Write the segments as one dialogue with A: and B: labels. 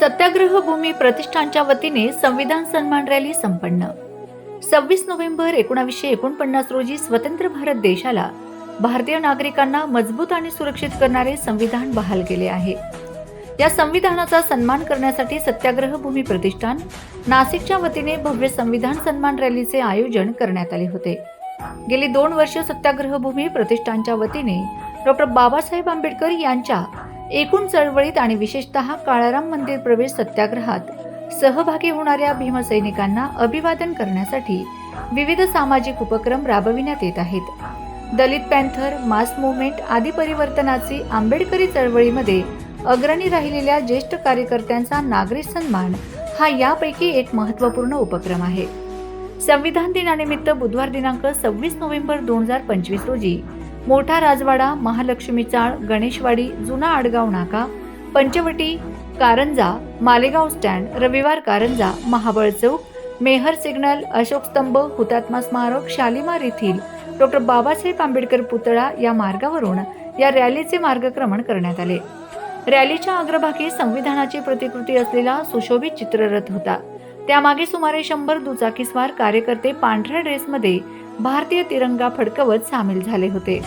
A: सत्याग्रह भूमी प्रतिष्ठानच्या वतीने संविधान सन्मान रॅली संपन्न. सव्वीस नोव्हेंबर एकोणावीसशे एकोणपन्नास रोजी स्वतंत्र भारत देशाला भारतीय नागरिकांना मजबूत आणि सुरक्षित करणारे संविधान बहाल केले आहे. या संविधानाचा सन्मान करण्यासाठी सत्याग्रह भूमी प्रतिष्ठान नाशिकच्या वतीने भव्य संविधान सन्मान रॅलीचे आयोजन करण्यात आले होते. गेली दोन वर्ष सत्याग्रह भूमी प्रतिष्ठानच्या वतीने डॉक्टर बाबासाहेब आंबेडकर यांच्या एकूण चळवळीत आणि विशेषतः काळाराम मंदिर प्रवेश सत्याग्रहात सहभागी होणाऱ्या भीमसैनिकांना अभिवादन करण्यासाठी विविध सामाजिक उपक्रम राबविण्यात येत आहेत. दलित पॅन्थर मास मुवमेंट आदी परिवर्तनाची आंबेडकरी चळवळीमध्ये अग्रणी राहिलेल्या ज्येष्ठ कार्यकर्त्यांचा नागरिक सन्मान हा यापैकी एक महत्त्वपूर्ण उपक्रम आहे. संविधान दिनानिमित्त बुधवार दिनांक सव्वीस नोव्हेंबर दोन हजार पंचवीस रोजी मोठा राजवाडा महालक्ष्मी चाळ गणेशवाडी जुना आडगाव नाका पंचवटी कारंजा मालेगाव स्टँड रविवार कारंजा महाबळ चौक मेहर सिग्नल अशोक स्तंभ हुतात्मा स्मारक शालिमार येथील डॉक्टर बाबासाहेब आंबेडकर पुतळा या मार्गावरून या रॅलीचे मार्गक्रमण करण्यात आले. रॅलीच्या अग्रभागी संविधानाची प्रतिकृती असलेला सुशोभित चित्ररथ होता. त्यामागे सुमारे शंभर दुचाकीस्वार कार्यकर्ते पांढऱ्या ड्रेसमध्ये भारतीय तिरंगा फडकवत सामील झाले होते.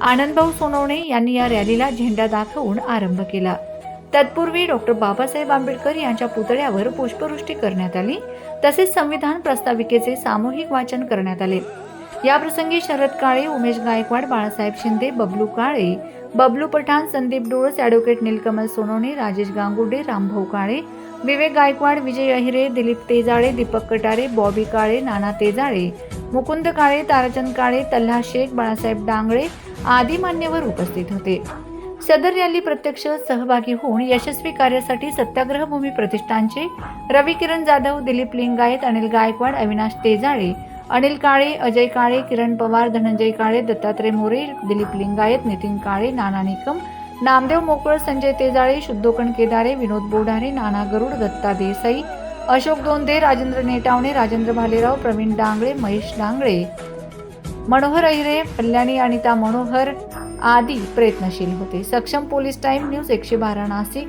A: आनंदभाऊ सोनवणे यांनी या रॅलीला झेंडा दाखवून आरंभ केला. तत्पूर्वी डॉक्टर बाबासाहेब आंबेडकर यांच्या पुतळ्यावर पुष्पवृष्टी करण्यात आली. तसेच संविधान प्रस्ताविकेचे सामूहिक वाचन करण्यात आले. याप्रसंगी शरद काळे उमेश गायकवाड बाळासाहेब शिंदे बबलू काळे बबलू पठाण संदीप डोळस ॲडव्होकेट नीलकमल सोनवणे राजेश गांगुर्डे रामभाऊ काळे विवेक गायकवाड विजय अहिरे दिलीप तेजाळे दीपक कटारे बॉबी काळे नाना तेजाळे मुकुंद काळे ताराचंद काळे तल्हा शेख बाळासाहेब डांगळे आदी मान्यवर उपस्थित होते. सदर रॅली प्रत्यक्ष सहभागी होऊन यशस्वी कार्यासाठी सत्याग्रह भूमी प्रतिष्ठानचे रवी किरण जाधव दिलीप लिंगायत अनिल गायकवाड अविनाश तेजाळे अनिल काळे अजय काळे किरण पवार धनंजय काळे दत्तात्रय मोरे दिलीप लिंगायत नितीन काळे नाना निकम नामदेव मोकळ संजय तेजाळे शुद्धोकण केदारे विनोद बोढारे नाना गरुड दत्ता देसाई अशोक दोंदे राजेंद्र नेटावणे राजेंद्र भालेराव प्रवीण डांगळे महेश डांगळे. मनोहर अहिरे कल्याणी अनिता मनोहर आदी प्रयत्नशील होते. सक्षम पोलीस टाईम न्यूज एकशे बारा नाशिक.